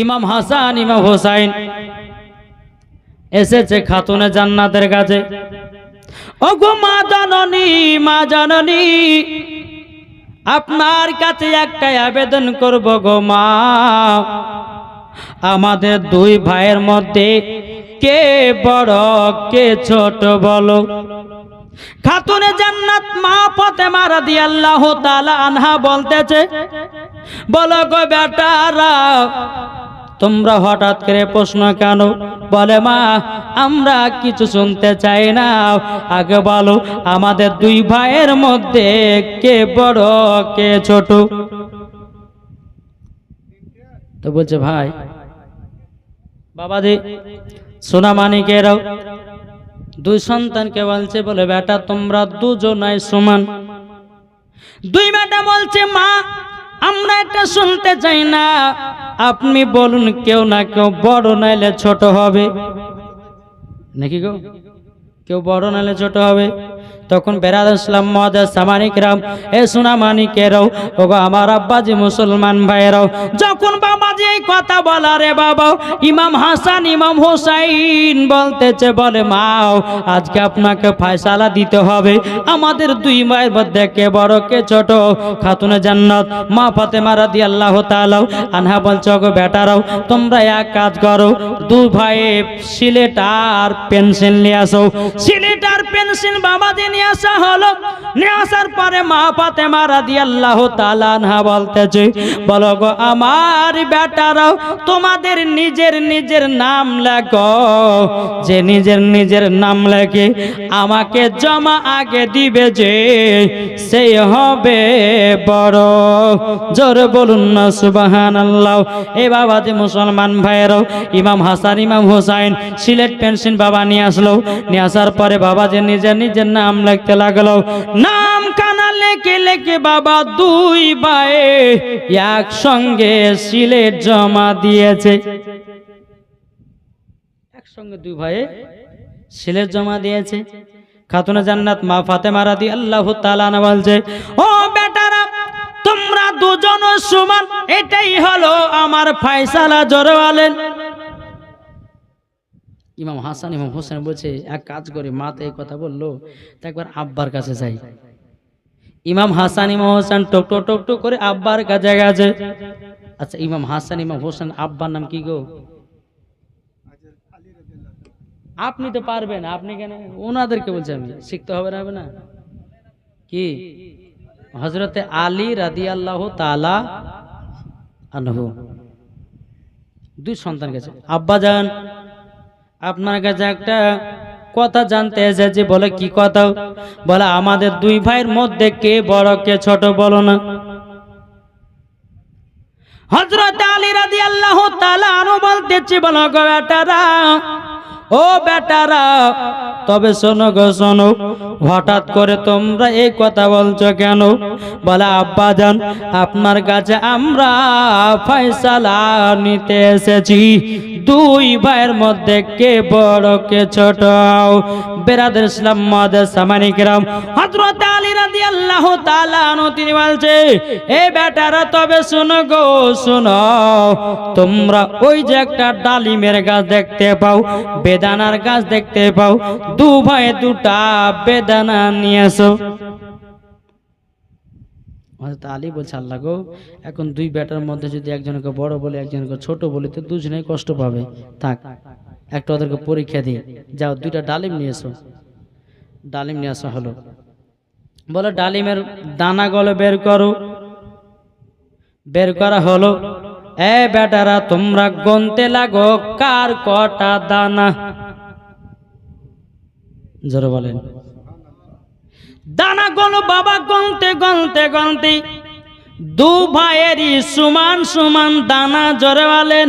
ইমাম হাসান, ইমাম হোসাইন এসেছে খাতুনে জান্নাতের কাছে। ও গো মা জননী মা জননী, আপনার কাছে একটাই আবেদন করব গো মা। আমাদের দুই ভাইয়ের মধ্যে কে বড়, কে ছোট বলো। খাতুনে জান্নাত মা ফাতেমা রাদিয়াল্লাহু তাআলা আনহা বলতেছে, বলো গো বেটারা, তোমরা হঠাৎ করে প্রশ্ন কেন? বলে মা, আমরা কিছু শুনতে চাই না। আগে বলো, আমাদের দুই ভাইয়ের মধ্যে কে বড়, কে ছোট? তো বলছে, ভাই, বাবাজি, সোনা মানিকেরাও। দুই সন্তানকে বলছে, বলে, বেটা, তোমরা দুজনাই সমান। দুই বেটা বলছে, মা, আমরা এটা শুনতে চাই না। আপনি বলুন, কেউ না কেউ বড় নাইলে ছোট হবে। নাকি গো? কেউ বড় নাইলে ছোট হবে? তখন বেরাদ ইসলাম মহাদাস সামানিকরাম এ সোনা মানিকেরাও ওগো আমার আব্বাজি মুসলমান ভাইয়েরাও। যখন বাবাজি এই কথা বলা রে বাবা, ইমাম হাসান, ইমাম হোসাইন বলতেছে, বলে, মাও, আজকে আপনাকে ফয়সালা দিতে হবে। আমাদের দুই মায়ের মধ্যে কে বড়, কে ছোট? খাতুনে জান্নাত, মা ফাতেমা আল্লাহ তালাও আনহা বলছে গো বেটারাও, তোমরা এক কাজ করো, দু ভাই সিলেট আর পেন্সিল নিয়ে আসো। সিলেট আর পেন্সিল বাবাজি আসা হলো। নিয়ে আসার পরে মা ফাতেমা রাদিয়াল্লাহু তাআলা আনহা বলতেছে, বলো গো আমার বেটারাও তোমাদের নিজের নিজের নাম লেখো। যে নিজের নিজের নাম লেখে, আমাকে জমা আগে দিবে যে সেই হবে বড়। জোরে বলুন না সুবাহান আল্লাহ এ বাবা যে মুসলমান ভাইয়েরাও ইমাম হাসান, ইমাম হোসাইন, সিলেট পেন্সিল বাবা নিয়ে আসলো। নিয়ে আসার পরে বাবা যে নিজের নিজের নাম লিখতে লাগল। নাম কানা লেখে লেখে বাবা দুই ভাই একসঙ্গে সিলেট জমা দিয়েছে। একসঙ্গে দুই ভাই সিলেট জমা দিয়েছে। খাতুনে জান্নাত মা ফাতেমা রাদি আল্লাহ তাআলা বলছে, ও বেটারা, তোমরা দুজন সমান, এটাই হলো আমার ফয়সালা জোরে বলেন ইমাম হাসান, ইমাম হোসেন বলছে, এক কাজ করি। মা তো এই কথা বলল একবার আব্বার কাছে যাই। ইমাম হাসান, ইমাম হোসেন টক টক করে আব্বার কাছে গেছে। আচ্ছা ইমাম হাসান, ইমাম হোসেন আব্বার নাম কি গো? আপনি তো পারবেন, আপনি কেন? ওনাদেরকে বলছি আমি, শিখতে হবে না হবে না? কি? হজরতে আলী রাদি আল্লাহ তালা আনহু। দুই সন্তান গেছে। আব্বা যান আপনার কাছে একটা কথা জানতে এসেছে, বলে কি কথা? বলে, আমাদের দুই ভাইয়ের মধ্যে কে বড়, কে ছোট বলো না। হজরত আলী রাদি আল্লাহ আনু বলতেছি, বলো গো বেটারা, ও বেটারা, তবে শোনো গো, শোনো, হঠাৎ করে তোমরা এই কথা বলছো কেন? বলে, আব্বা যান আপনার কাছে আমরা ফয়সালা নিতে এসেছি। দুই ভাইয়ের মধ্যে কে বড়, কে ছোট? বেরাদের ইসলাম মাদের সামানিকরাম। হযরত আলী রাদিয়াল্লাহু তাআলা আনহু, তিনি বলছে, এ বেটারা, তবে শোনো গো, শোনো। তোমরা ওই যে একটা ডালিমের গাছ দেখতে পাও, বেদানার গাছ দেখতে পাও দু ভাই দুটা বেদানা নিয়ে এসো। হযরত আলী বলছে, আল্লাহ গো, এখন দুই বেটার মধ্যে যদি একজনকে বড় বলে, একজনকে ছোট বলে, তো দুজনেই কষ্ট পাবে। থাক, একটা ওদেরকে পরীক্ষা দিই। যাও, দুইটা ডালিম নিয়ে এসো। ডালিম নিয়ে আসা হলো। বলো, ডালিমের দানা গলে বের করো। বের করা হলো। এ বেটারা, তোমরা গনতে লাগো, কার কটা দানা? জোরে বলেন। দানা গল বাবা গনতে গনতে গনতে দু ভাইয়েরই সমান সমান দানা জোরে বলেন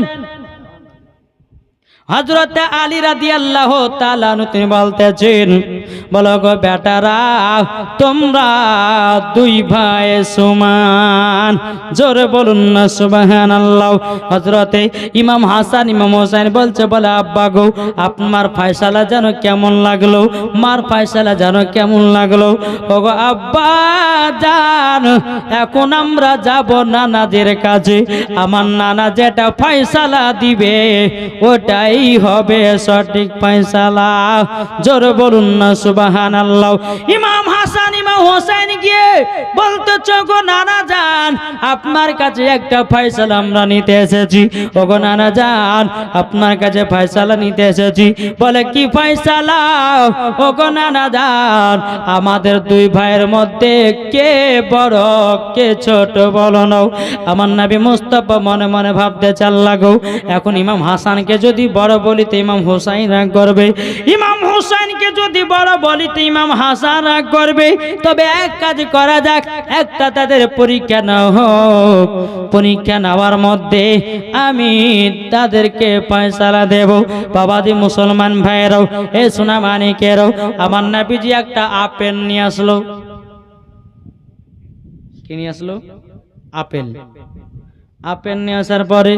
হজরতে আলী রাদি আল্লাহ তালানু তিনি বলতেছেন, বলো গো বেটারা, তোমরা দুই ভাই সমান। জোরে বলুন না সুবাহান আল্লাহ হজরতে ইমাম হাসান, ইমাম হোসেন বলছে, বলে আব্বা গো, আপনার ফায়সালা যেন কেমন লাগল? মার ফায়সালা যেন কেমন লাগল? ও গো আব্বা জান, এখন আমরা যাব নানাদের কাছে। আমার নানা যেটা ফায়সালা দিবে, ওটাই হবে সঠিক পয়সালা জোর বলুন না সুবাহান আল্লাহ ইমাম হাসান ইমাম হোসেন গিয়ে বলতে চোখো নানা যান আপনার কাছে একটা ফয়সালা আমরা নিতে এসেছি। ওগো নানা যান আপনার কাছে ফয়সালা নিতে এসেছি। বলে, কি ফয়সালা? ওগো নানা যান আমাদের দুই ভাইয়ের মধ্যে কে বড়, কে ছোট বলো নাও। আমার নাবি মুস্তফা মনে মনে ভাবতে চাল লাগো, এখন ইমাম হাসানকে যদি বড় বলিতে ইমাম হোসাইন রাগ করবে। ইমাম হোসাইনকে যদি বড় বলিতে ইমাম হাসান রাগ করবে তবে এক কাজ করা যাক, একটা তাদের পরীক্ষা না হোক। পরীক্ষা নেওয়ার মধ্যে আমি তাদেরকে পয়সালা দেব। বাবাজি মুসলমান ভাইয়েরাও, এ সোনা মানিকেরাও, আমার নাবিজি একটা আপেল নিয়ে আসলো। কি নিয়ে আসলো? আপেল। আপেল নিয়ে আসার পরে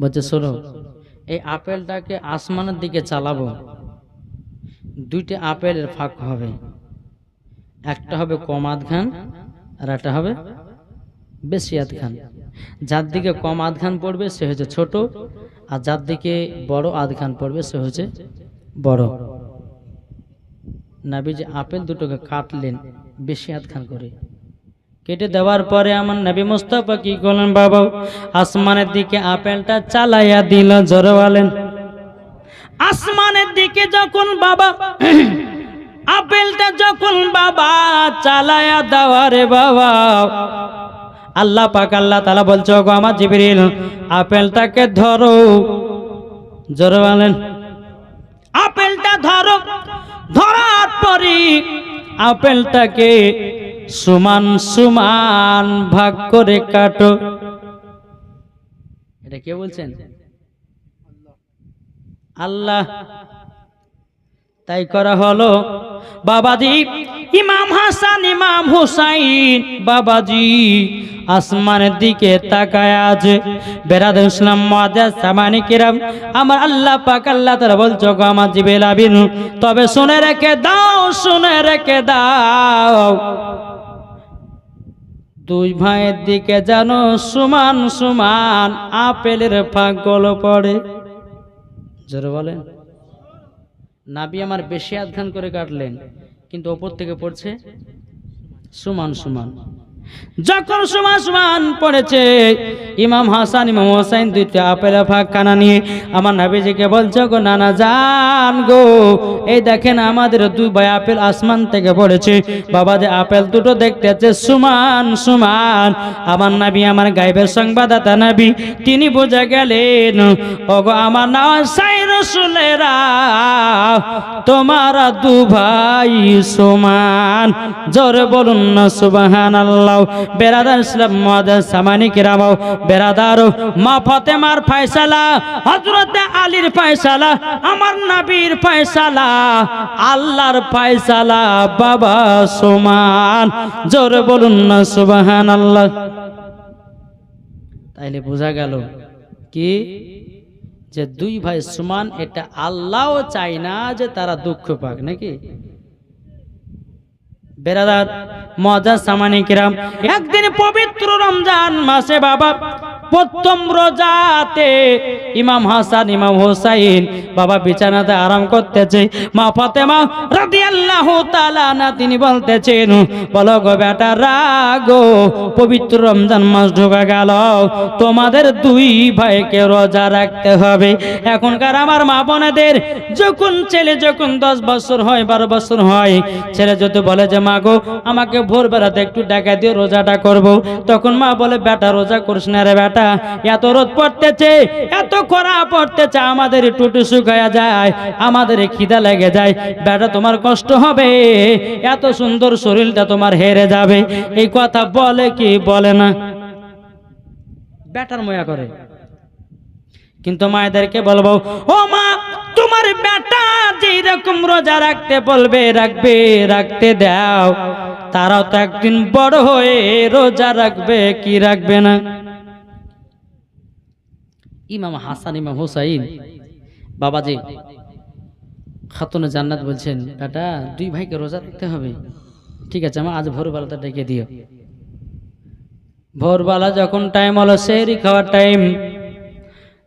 বলছে, শোনো, এই আপেলটাকে আসমানের দিকে চালাবো। দুইটা আপেলের ফাঁক হবে। একটা হবে কম আধ খান আর একটা হবে বেশি আধ খান যার দিকে কম আধ খান পড়বে, সে হচ্ছে ছোট, আর যার দিকে বড় আধ খান পড়বে, সে হচ্ছে বড়। নাবি যে আপেল দুটোকে কাটলেন বেশি আধ খান করে। কেটে দেওয়ার পরে আমার নবী মুস্তফা কি করলেন বাবা? আসমানের দিকে আপেলটা চালাইয়া দিল, জোরে বলেন। আসমানের দিকে যখন বাবা, আপেলটা যখন বাবা চালায়া দেওয়ারে বাবা। আল্লাহ পাক, আল্লাহ তালা বলছে গো আমার জিবরিল, আপেলটাকে ধরো। জোরে বলেন। আপেলটা ধরো। ধরার পরে আপেলটাকে সমান সমান ভাগ করে কাটো। এটা কে বলছেন? আল্লাহ। তাই করা হলো, বাবাজি, ইমাম হাসান, ইমাম হুসাইন, বাবাজি, আসমানের দিকে তাকায় আছে বেরাদ ইসলাম মাদাস সামানি কিরাম, আমার আল্লাহ পাক, আল্লাহ তারা বলছো গো আমার জিবেল আবিন তবে শুনে রেখে দাও, শুনে রেখে দাও। দুই ভাইয়ের দিকে যেন সমান সমান আপেলের ফাঁকগুলো পড়ে। জোরে বলেন। নাবি আমার বেশি আধখান করে কাটলেন কিন্তু ওপর থেকে পড়ছে সমান সমান। যখন সমান সমান পড়েছে, ইমাম হাসান, ইমাম হোসাইন দুইটা আপেলের ফাঁক কানা নিয়ে আমার নাবিজিকে বলছে, গো নানা জান গো, এই দেখেন আমাদের দুই ভাই আপেল আসমান থেকে পড়েছে। বাবা যে আপেল দুটো দেখতে দেখতেছে, সমান সমান। আমার নাবি আমার গাইবের সংবাদদাতা নাবি, তিনি বোঝা গেলেন, ওগো, আমার না সাই রসুলেরা দু ভাই সমান। জোরে বলুন না সুবাহান আল্লাহ বেরাদার ইসলাম মহাদার সামানি কিরামাও বেরাদার মা ফাতেমার ফয়সালা হজরতে আলীর ফয়সালা, আমার নবীর ফয়সালা, আল্লাহর ফয়সালা বাবা সমান। জোরে বলুন না সুবাহান আল্লাহ তাইলে বোঝা গেল কি? যে দুই ভাই সমান, এটা আল্লাহ চাই না যে তারা দুঃখ পাক, নাকি? বেরাদার মজা সামানিকেরাম একদিন পবিত্র রমজান মাসে বাবা প্রথম রোজাতে ইমাম হাসান, ইমাম হোসাইন বাবা বিছানাতে আরাম করতেছে। মা ফাতেমা রাদিয়াল্লাহু তাআলা না তিনি বলতেছেন, বলো গো বেটা, রাগো, পবিত্র রমজান মাস ঢোকা গেল। তোমাদের দুই ভাইকে রোজা রাখতে হবে। এখনকার আমার মা বোনেদের যখন ছেলে যখন দশ বছর হয়, বারো বছর হয়, ছেলে যদি বলে যে, মা গো, আমাকে ভোরবেলাতে একটু ডাকা দিয়ে রোজাটা করব, তখন মা বলে, বেটা, রোজা করিস না রে বেটা। এত রোদ পড়তেছে, এত খরা পড়তেছে, আমাদের টুটু শুকায়া যায়, আমাদের খিদা লেগে যায়। বেটা, তোমার কষ্ট হবে, এত সুন্দর শরীরটা তোমার হেরে যাবে। এই কথা বলে কি বলে না? বেটার ময়া করে। কিন্তু মায়েদেরকে বলব, ও মা, তোমার বেটা যেই রকম রোজা রাখতে বলবে, রাখবে, রাখতে দাও। তারাও তো একদিন বড় হয়ে রোজা রাখবে, কি রাখবে না? ইমাম হাসান, ইমাম হুসাইন। বাবাজি, খাতুনে জান্নাত বলছেন, বেটা, দুই ভাইকে রোজা রাখতে হবে। ঠিক আছে, মা, আজ ভোরবেলাটা ডেকে দিও। ভোরবেলা যখন টাইম হলো সেরি খাওয়ার টাইম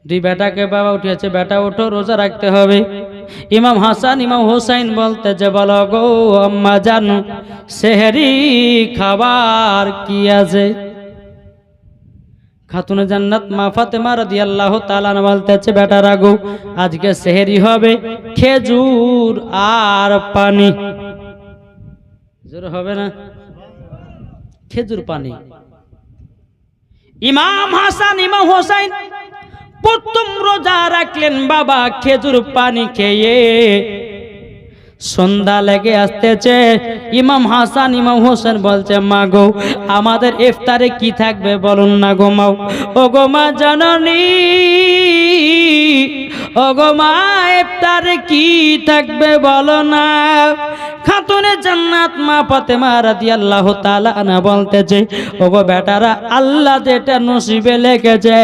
দুই বেটাকে বাবা উঠিয়েছে, বেটা, ওঠো, রোজা রাখতে হবে। ইমাম হাসান, ইমাম হোসাইন বলতে যে বলো গো, আম্মা জানো, সেহরি খাবার কি আছে? খাতুনে জান্নাত মা ফাতেমা রাদিয়াল্লাহু তাআলা বলতেছে বেটা রাগো, আজকে সেহরি হবে খেজুর আর পানি। জোর হবে না? খেজুর পানি। ইমাম হাসান, ইমাম হোসাইন প্রথম রোজা রাখলেন, বাবা, খেজুর পানি খেয়ে সন্ধ্যা লেগে আসতেছে। ইমাম হাসান, ইমাম হোসেন বলছে, মা গো, আমাদের ইফতারে কি থাকবে বলুন না গো মাও ও গো মা জননী ও গো মা ইফতারে কি থাকবে বলো না। খাতুনে জান্নাত মা ফাতেমা রাদিয়াল্লাহু তাআলা আনা বলতেছে ও গো বেটারা, আল্লাহ যেটা নসিবে লিখেছে,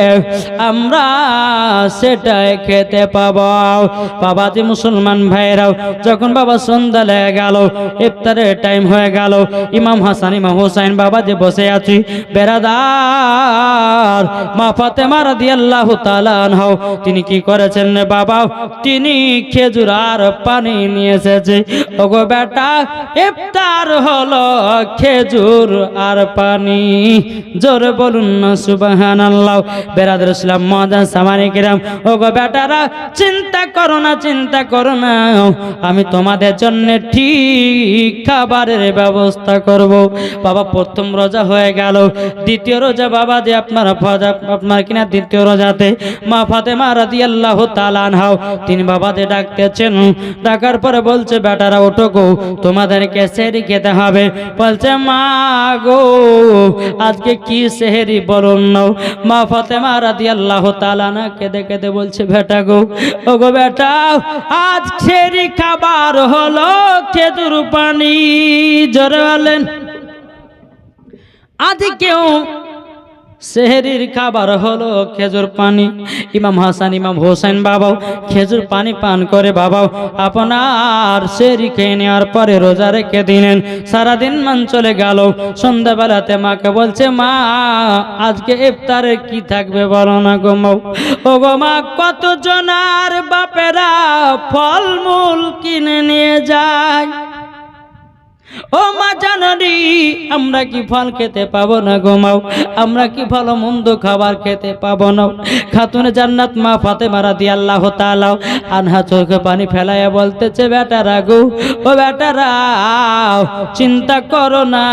আমরা সেটাই খেতে পাবো। বাবাজি মুসলমান ভাইরাও যখন বাবা সন্ধ্যা লেগে গেল, ইফতারের টাইম হয়ে গেল, ইমাম হাসান, ইমাম হোসাইন বাবা যে বসে আছি। বেড়াদার মা ফাতেমা রাদিয়াল্লাহু তাআলা আনহা তিনি কি করেছেন বাবা? তিনি খেজুর আর পানি নিয়ে এসেছে। ওগো বেটা ইফতার হলো খেজুর আর পানি। জোরে বলুন না, সুবহানাল্লাহ। বেরাদার ইসলাম মজা সামানি কিরাম। ওগো বেটারা, চিন্তা করো না, চিন্তা করো না। আমি তোমাদের জন্য ঠিক খাবারের ব্যবস্থা করব। বাবা, প্রথম রোজা হয়ে গেল। দ্বিতীয় রোজা বাবা যে আপনার আপনার কিনা দ্বিতীয় রোজাতে। মা ফাতেমা রাদিয়াল্লাহু তাআলা আনহা, তিনি বাবাতে ডাকতেছেন। ডাকার পরে বলছে, বেটারা, ওঠো গো। তোমাদেরকে সেহরি খেতে হবে। বলছে, মা গো, আজকে কি সেহরি বলুন নাও মা ফাতেমা রাদিয়াল্লাহু তাআলা না কেঁদে কেঁদে বলছে, বেটা গো ও গো বেটা, আজ সেহরি খাবার হলো খেজুর পানি। জোরে বলেন। আজ কেউ সেহেরির খাবার হলো খেজুর পানি। ইমাম হাসান, ইমাম হোসেন বাবাও খেজুর পানি পান করে বাবাও। আপনার সেরি খেয়ে নেওয়ার পরে রোজা রেখে দিলেন, সারাদিন মান চলে গেল। সন্ধ্যাবেলাতে মাকে বলছে, মা, আজকে ইফতারে কি থাকবে বলো না গো মাও ও গো মা কত জনার বাপেরা ফলমূল কিনে নিয়ে যায়? ও মা জাননি আমরা কি ফল খেতে পাবো না গোমাও আমরা কি ভালো মন্দ খাবার খেতে পাবো না? খাতুনে জান্নাত মা ফাতে মারা দিয়ে আল্লাহ তালাও আনহা চোখে পানি ফেলাইয়া বলতেছে, বেটারা গো, ও বেটারা, চিন্তা করো না,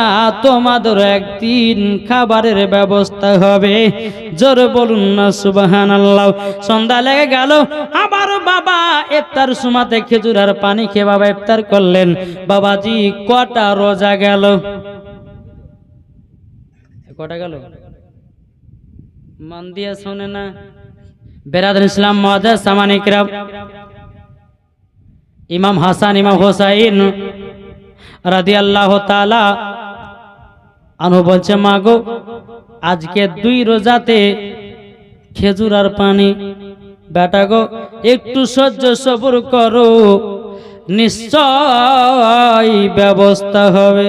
তোমাদের একদিন খাবারের ব্যবস্থা হবে। জোর বলুন না সুবাহান আল্লাহ সন্ধ্যা লেগে গেল, আবার বাবা ইফতার সুমাতে খেজুর আর পানি খেয়ে বাবা ইফতার করলেন। বাবাজি কটা রোজা গেল। কটা গেল? মন দিয়ে শোনে না। বেরাদুল ইসলাম মহাদাস সামানিকরাম ইমাম হাসান, ইমাম হোসাইন রাদিয়াল্লাহু তালা আনু বলছে মা গো আজকে দুই রোজাতে খেজুর আর পানি। বেটা গো, একটু সহ্য সবর করো। নিশ্চয় ব্যবস্থা হবে।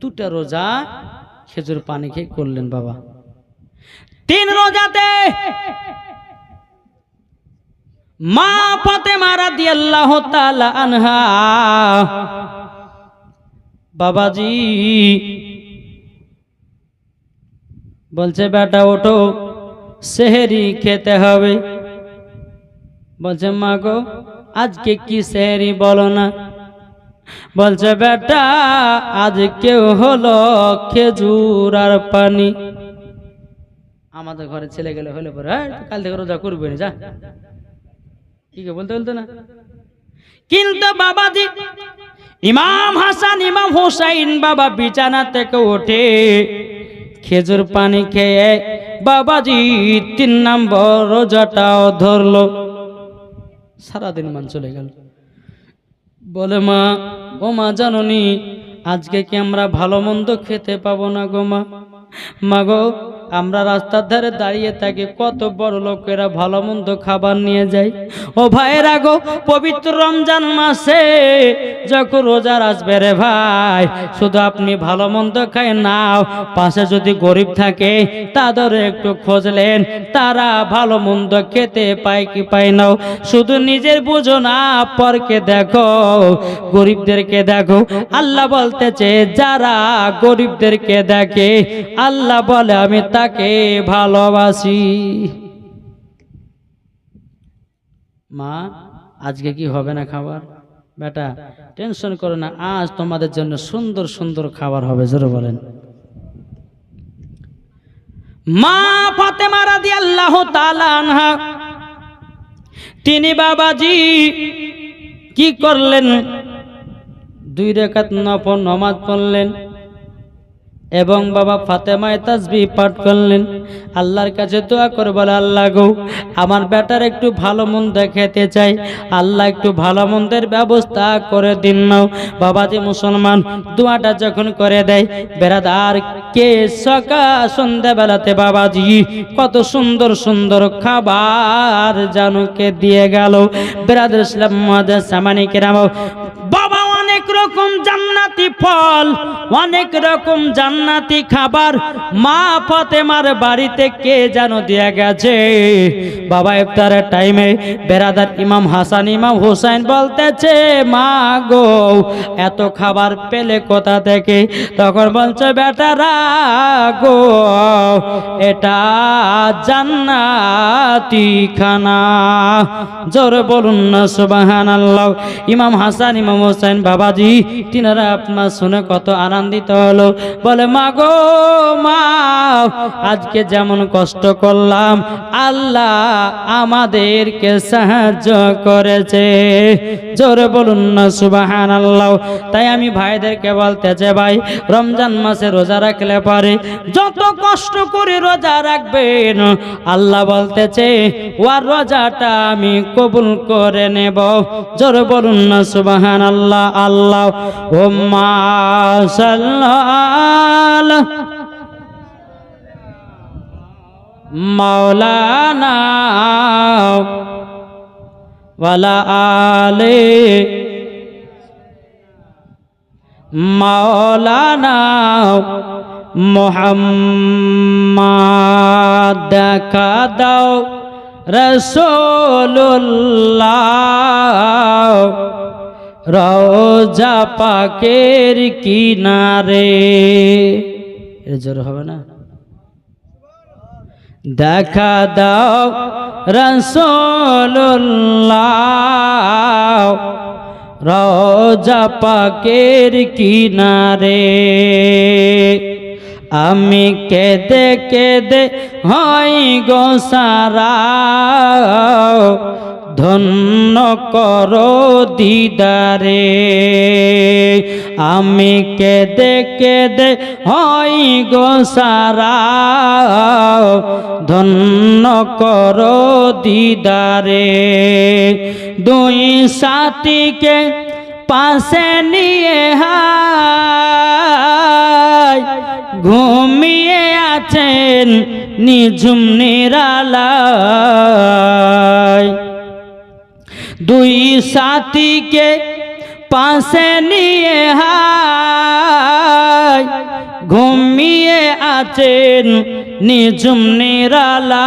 দুটা রোজা খেজুর পানি খেয়ে করলেন বাবা। তিন রোজাতে মা ফাতেমা রাদিয়াল্লাহু তাআলা আনহা, বাবাজি বলছে, বেটা, ওঠো, সেহেরি খেতে হবে। বলছে, মা গো আজকে কি সেহেরি বলো না? বলছে বেটা আজ কেউ হলো খেজুর আর পানি। আমাদের ঘরে ছেলে গেলে হলে পরে "এই, কাল থেকে রোজা করবে না যা। ঠিক বলতে বলতো না? কিন্তু বাবাজি ইমাম হাসান ইমাম হোসাইন বাবা বিছানা থেকে ওঠে খেজুর পানি খেয়ে বাবাজি তিন নম্বর রোজাটাও ধরলো। সারাদিন মান চলে গেল। বলে, মা, ও মা, জাননি, আজকে কি আমরা ভালো মন্দ খেতে পাবো না গো মা? মা গো আমরা রাস্তার ধারে দাঁড়িয়ে থাকি, কত বড় লোকেরা ভালো মন্দ খাবার নিয়ে যায়। ও ভাইয়েরা আগো পবিত্র রমজান মাসে যখন রোজার আসবে রে ভাই, শুধু আপনি ভালো মন্দ খায় নাও, পাশে যদি গরিব থাকে তাদের একটু খোঁজলেন, তারা ভালো মন্দ খেতে পায় কি পায় নাও শুধু নিজের বুঝো না, পরকে দেখো, গরিবদেরকে দেখো। আল্লাহ বলতেছে, যারা গরিবদেরকে দেখে, আল্লাহ বলে, আমি তাকে ভালোবাসি। মা, আজকে কি হবে না খাবার? বেটা, টেনশন করো না, আজ তোমাদের জন্য সুন্দর সুন্দর খাবার হবে, জোরে বলেন। মা ফাতেমা রাদিয়াল্লাহু তাআলা আনহা, তিনি বাবাজি, কি করলেন? দুই রেখাত নমাজ পড়লেন। এবং বাবা ফাতেমায় তাসবি পাঠ করলেন। আল্লাহর কাছে দোয়া করে, বলে, আল্লাহ গো, আমার বেটার একটু ভালো মন্দ খেতে চাই। আল্লাহ একটু ভালো মন্দের ব্যবস্থা করে দিন নাও। বাবাজি মুসলমান, দোয়াটা যখন করে দেয়, বেড়াদার কে সকাল সন্ধ্যাবেলাতে বাবাজি কত সুন্দর সুন্দর খাবার জানুকে দিয়ে গেল। বেড়াদের ইসলাম মহাদাস সামানিকেরাম, বাবা রকম জান্নাতি ফল, অনেক রকম জান্নাতি খাবার। মা ফাতেমার বাড়িতে কে যেন দিয়ে গেছে? বাবা ইফতারের টাইমে বেরাদার ইমাম হাসান, ইমাম হোসেন বলতেছে, মা গো, এত খাবার পেলে কোথা থেকে? তখন বলছে, বেটারা গো, এটা জান্নাতি খানা। জোরে বলুন না সুবাহান ইমাম হাসান, ইমাম হোসেন বাবাজি তিনারা আপনার শুনে কত আনন্দিত হলো। বলে, মা গো, মা, আজকে যেমন কষ্ট করলাম, আল্লাহ আমাদেরকে সাহায্য করেছে। জোরে বলুন না সুবাহান আল্লাহ তাই আমি ভাইদেরকে বলতেছে, ভাই, রমজান মাসে রোজা রাখলে পারে যত কষ্ট করে রোজা রাখবেন, আল্লাহ বলতেছে ওয়ার রোজাটা আমি কবুল করে নেব। জোরে বলুন না সুবাহান আল্লাহ আল্লাহ ও মা সাল্লাল্লাহ মাওলানা ওয়ালা আলে মাওলানা মোহাম্মদ দেখা দাও রসোল্লাহ রোজা পাকের কিনারে। এর জোর হবে না? দেখা দাও রসোল্লাহ রোজা পাকের কিনারে। আমি কেদে কেদে হই গো সারা ধন্য করো দিদারে। আমি কেদে কেদে হই গো সারা। ধন্য করো দিদারে। দুই সাথীকে পাশে নিয়ে হায় ঘুমিয়ে আছেন নিঝুম নিরালায়। দুই সাথীকে পাশে নিয়ে হায়। ঘুমিয়ে আছেন নিঝুম নিরালায়।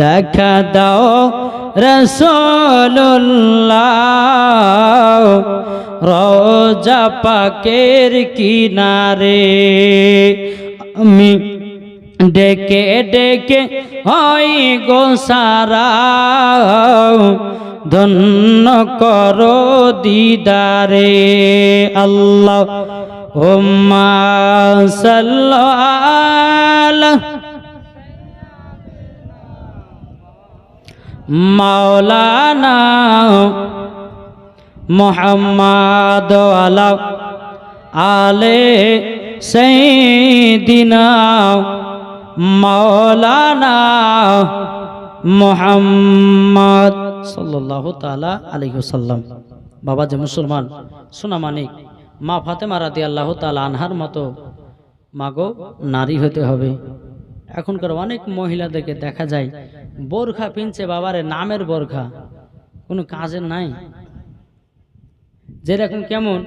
দেখা দাও রসোল্লাহ রোজা পাকের কিনারে। আমি ডেকে ডেকে হই গো সারা ধন্য করো দিদারে আল্লাহ। ওম্মা মাওলানা মোহাম্মদ আলা আলে সৈদিনা মাওলানা মোহাম্মদ সাল্লাহ তালা আলহিসাল্লাম বাবা যে মুসলমান, সোনা মানিক, মা ফাতেমা রাদি আল্লাহ তালা আনহার মতো, মাগো নারী হতে হবে। এখনকার অনেক মহিলাদেরকে দেখা যায়, বোরখা পিনছে বাবারে নামের বোরখা, কোনো কাজের নাই। যেরকম কেমন,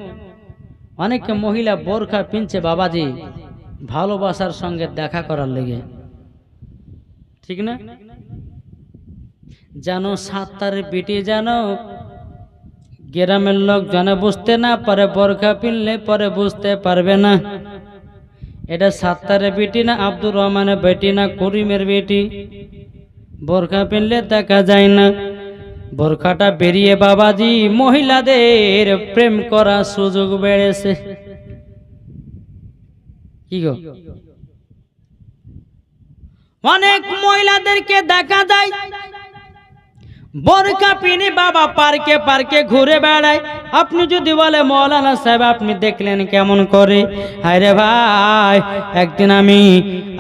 অনেক মহিলা বোরখা পিনছে বাবাজি ভালোবাসার সঙ্গে দেখা করার লেগে। ঠিক না? যেন সাতটার পিটি যেন গ্রামের লোক যেন বুঝতে না পারে, বরখা পিনলে পরে বুঝতে পারবে না। এটা সাত্তারে বেটি না, আব্দুর রহমানের বেটি না, করিমের বেটি। বোরখা পিনলে দেখা যায় না। বোরখাটা বেরিয়ে বাবাজি, মহিলাদের প্রেম করার সুযোগ বেড়েছে। অনেক মহিলাদেরকে দেখা যায় বোরখা পিনি বাবা পার্কে পার্কে ঘুরে বেড়ায়। আপনি যদি বলে, মৌলানা সাহেব, আপনি দেখলেন কেমন করে? আরে ভাই, একদিন আমি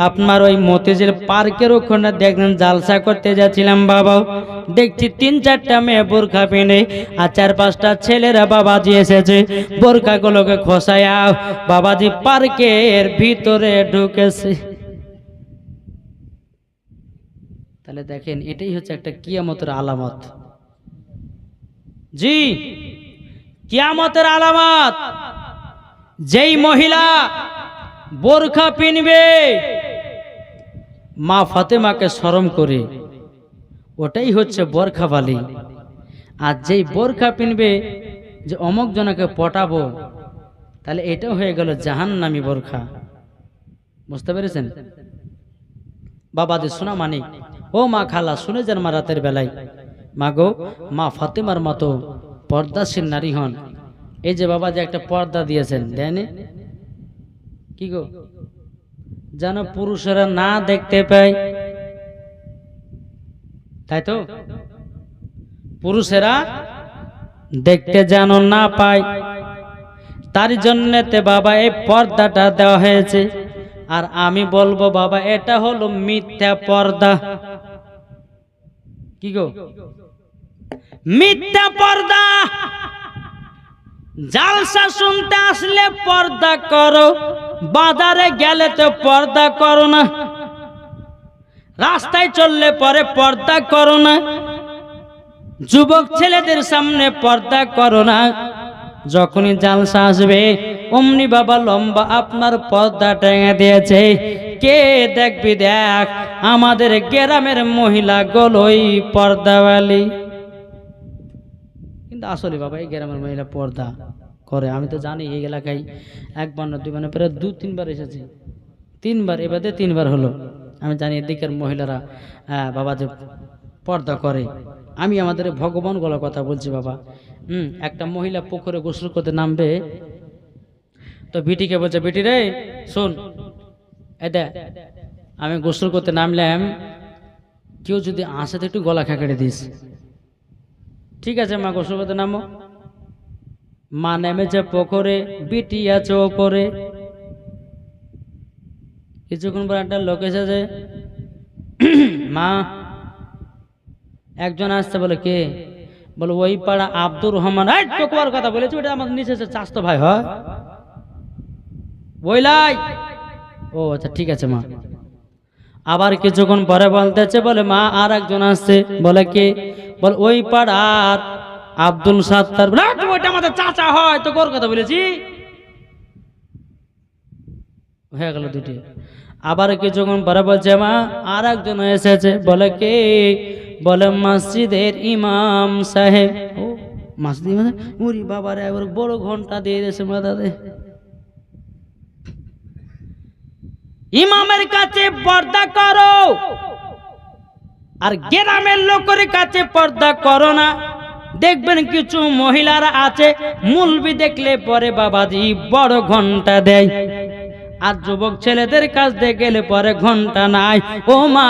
আপনার ওই মতিঝিল পার্কের ওখানে দেখলেন, জালসা করতে যাচ্ছিলাম বাবা। দেখছি তিন চারটা মেয়ে বোরখা পিনে, আর চার পাঁচটা ছেলেরা বাবাজি এসেছে। বোরখাগুলোকে খসায়া বাবাজি পার্কের ভিতরে ঢুকেছে। তাহলে দেখেন এটাই হচ্ছে একটা কিয়ামতের আলামত। জি, কিয়ামতের আলামত। যেই মহিলা বোরখা পিনবে, মা ফাতেমাকে স্মরণ করে। ওটাই হচ্ছে বোরখা বালি। আর যেই বোরখা পিনবে, যে অমুক জনকে পটাবো, তাহলে এটাও হয়ে গেল জাহান্নামি বোরখা। বুঝতে পেরেছেন? বাবাদি সোনা মানিক ও মা খালা, শুনে যান মা রাতের বেলায় মা গো মা ফাতেমার মতো পর্দাসীন নারী হন। এই যে বাবা যে একটা পর্দা দিয়েছেন দেয়নি কি গো? যেন পুরুষেরা না দেখতে পায়। তাই তো? পুরুষেরা দেখতে যেন না পায়। তার জন্যতে বাবা এই পর্দাটা দেওয়া হয়েছে। আর আমি বলব, বাবা, এটা হলো মিথ্যা পর্দা। কি গো? মিথ্যা পর্দা। জালসা শুনতে আসলে পর্দা করো। বাজারে গেলে তো পর্দা করো না। রাস্তায় চললে পরে পর্দা করো না। যুবক ছেলেদের সামনে পর্দা করো না। যখনই জালসা আসবে, অমনি বাবা লম্বা আপনার পর্দা টেঙে দিয়েছে। কে দেখবি দেখ, আমাদের গ্রামের মহিলা গলই পর্দাওয়ালি। কিন্তু আসলে বাবা, এই গ্রামের মহিলা পর্দা করে, আমি তো জানি এই এলাকায় একবার না দুইবার প্রায় দু, তিনবার এসেছি। তিনবার এবারে তিনবার হলো। আমি জানি এদিকের মহিলারা বাবা যে পর্দা করে। আমি আমাদের ভগবান গলা কথা বলছি বাবা। হুম, একটা মহিলা পুকুরে গোসল করতে নামবে। তো বিটিকে বলছে, বিটি রে, শোন এটা আমি গোসল করতে নামলাম, কেউ যদি আসে তো একটু গলা খেঁকড়ে দিস। ঠিক আছে মা, গোসল করতে নামো। মা নেমেছে পুকুরে, বিটি আছে ওপরে কিছুক্ষণ পর একটা লোক এসেছে। মা, একজন আসছে বলে, কে? বলে, ওই পাড়া আব্দুর রহমান, এই তোকুয়ার কথা বলেছি, ওটা আমার নিচে চাস্তো ভাই, হয়? ও আচ্ছা ঠিক আছে, মা। আবার কিছুক্ষণ পরে বলতেছে, বলে, মা আর একজন আসছে। বলে, কে? বলে, ওই পাড়ার আব্দুল সাত্তার। ওইটা আমাদের চাচা হয় তো কোর কথা বলেছি? হয়ে গেল দুটি আবার কিছুক্ষণ পরে বলছে, মা আর একজন এসেছে। বলে, কে? বলে মসজিদের ইমাম সাহেব। ও মসজিদ? উরি বাবারে, একবার বড় ঘণ্টা দিয়ে দিয়েছে মাথাতে। ইমামের কাছে পর্দা করো। আর গ্রামের লোকের কাছে পর্দা করো না। দেখবেন কিছু মহিলারা আছে, মুলবি দেখলে পরে বাবাজি বড় ঘণ্টা দেয়। আর যুবক ছেলেদের কাছ দিয়ে গেলে পরে ঘণ্টা নাই। ও মা,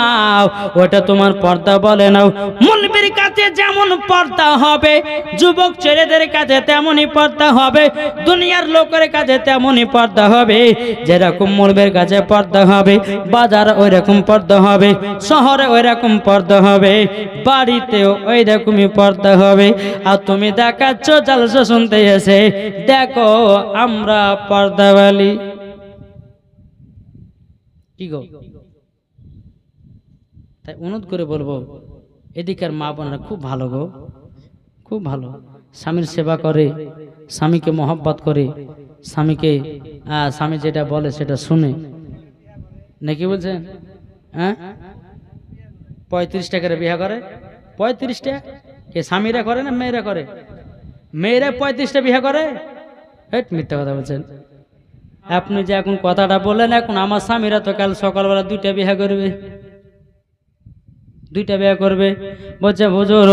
ওটা তোমার পর্দা বলে নাও। মুলবির কাছে যেমন পর্দা হবে, যুবক ছেলেদের কাছে তেমনই পর্দা হবে, দুনিয়ার লোকের কাছে তেমনই পর্দা হবে। যেরকম মুলবের কাছে পর্দা হবে, বাজার ওই রকম পর্দা হবে, শহরে ওই রকম পর্দা হবে, বাড়িতেও ওই রকমই পর্দা হবে। আর তুমি দেখাচ্ছ, জালসা শুনতে এসে, দেখো আমরা পর্দাওয়ালি। কি গো তাই অনুরোধ করে বলব, এদিকের মা বোনেরা খুব ভালো গো, খুব ভালো। স্বামীর সেবা করে, স্বামীকে মহব্বত করে, স্বামীকে স্বামী যেটা বলে সেটা শুনে। নাকি বলছেন? হ্যাঁ পঁয়ত্রিশ টাকার বিয়ে করে? পঁয়ত্রিশটা? কে স্বামীরা করে না মেয়েরা করে? মেয়েরা পঁয়ত্রিশটা বিয়ে করে? হেট, মিথ্যা কথা বলছেন। আপনি যে এখন কথাটা বললেন, এখন আমার স্বামীরা তো কাল সকালবেলা দুইটা বিয়ে করবে। দুইটা বিয়ে করবে। বলছে, হুজুর,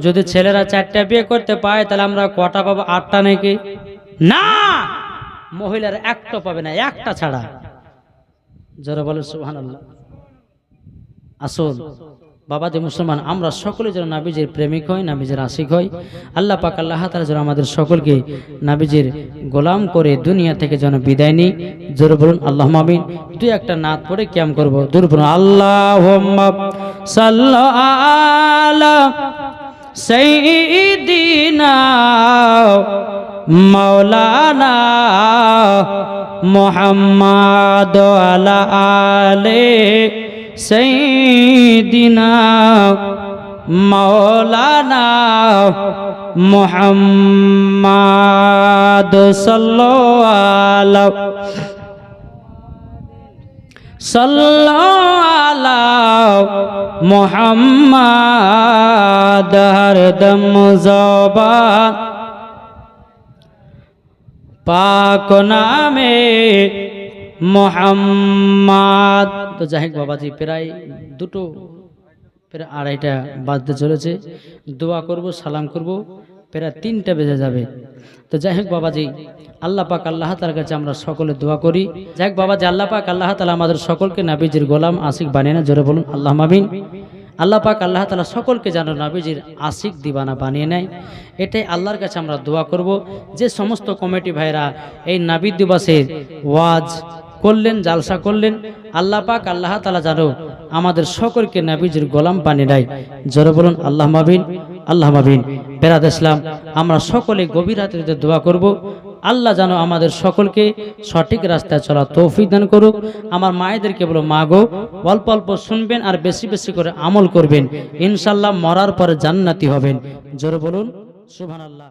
যদি ছেলেরা চারটা বিয়ে করতে পায়, তাহলে আমরা কটা পাবো? আটটা নাকি? না! মহিলার একটা পাবে না, একটা ছাড়া। যারা বলে সুহান আল্লাহ বাবা মুসলমান, আমরা সকলে যেন নাবিজের প্রেমিক হই, নাবিজের আশিক হই। আল্লাহ পাক আল্লাহ তালা যেন আমাদের সকলকে নাবিজের গোলাম করে দুনিয়া থেকে যেন বিদায় নিই জোরে বলুন আল্লাহ মামিন দুই একটা নাত পড়ে ক্যাম করব। দূর বলুন আল্লাহ মৌলানা মোহাম্মদ আলা আলে সঈদিনা মৌলানা মোহাম্মদ সাল্লাল্লাহু মোহাম্মদ হরদম জবান পাক নামে মোহাম্মদ। তো যাই হোক বাবাজি, প্রায় দুটো, প্রায় আড়াইটা বাজতে চলেছে। দোয়া করব, সালাম করব, প্রায় তিনটা বেজে যাবে। তো যাই হোক বাবাজি, আল্লাহ পাক আল্লাহ তার কাছে আমরা সকলে দোয়া করি। যাই হোক বাবাজি, আল্লাহ পাক আল্লাহ তালা আমাদের সকলকে নাবিজির গোলাম আশিক বানিয়ে না জোরে বলুন, আল্লাহ মাবিন আল্লাহ পাক আল্লাহ তালা সকলকে যেন নাবিজির আশিক দিবানা বানিয়ে নেয়। এটাই আল্লাহর কাছে আমরা দোয়া করব। যে সমস্ত কমিটি ভাইরা এই নাবিদ দিবসের ওয়াজ করলেন, জালসা করলেন। আল্লাহ পাক, আল্লাহ তালা জানো আমাদের সকলকে নাবিজির গোলাম বানিয়ে নেয়। জোরে বলুন, আল্লাহ মাবিন আল্লাহ মাবিন বেরাদ ইসলাম, আমরা সকলে গভীর রাত্রিতে দোয়া করব, আল্লাহ যেন আমাদের সকলকে সঠিক রাস্তায় চলা তৌফিক দান করুক। আমার মায়েদেরকে বলো, মা গো, অল্প অল্প শুনবেন আর বেশি বেশি করে আমল করবেন। ইনশাল্লাহ মরার পরে জান্নাতি হবেন। জোরে বলুন, সুবহানাল্লাহ।